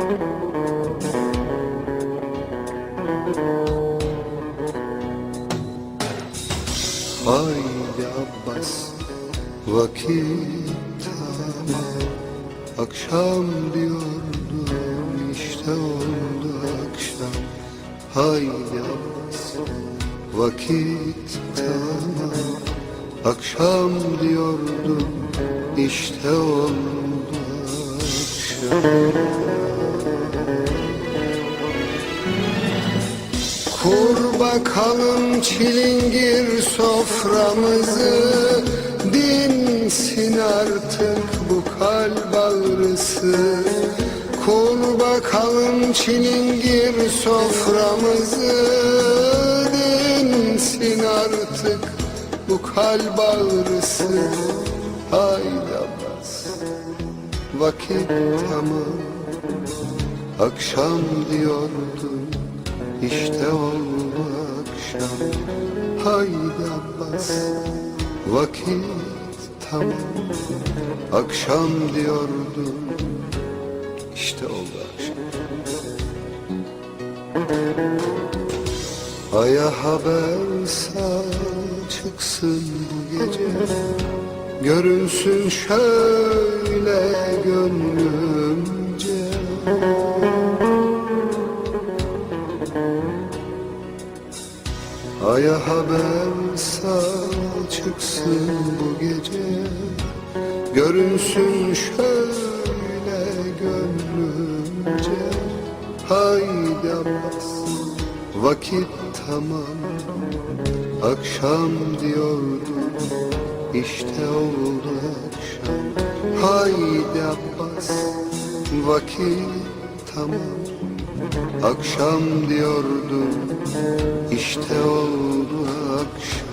Haydi Abbas vakit tamam Akşam diyordum işte oldu akşam. Haydi Abbas vakit tamam Akşam diyordum işte oldu akşam. Kur bakalım çilingir soframızı Dinsin artık bu kalp ağrısı. Kur bakalım çilingir soframızı Dinsin artık bu kalp ağrısı. Haydi Abbas vakit tamam. Akşam diyordum işte oldu akşam. Haydi Abbas vakit tamam. Akşam diyordum. İşte oldu akşam. Aya haber sal çıksın bu gece. Görünsün şöyle gönlümce Aya haber sal çıksın bu gece. Görünsün şöyle gönlümce. Haydi Abbas vakit tamam. Akşam diyordum işte oldu akşam. Haydi Abbas vakit tamam Akşam diyordum işte oldu akşam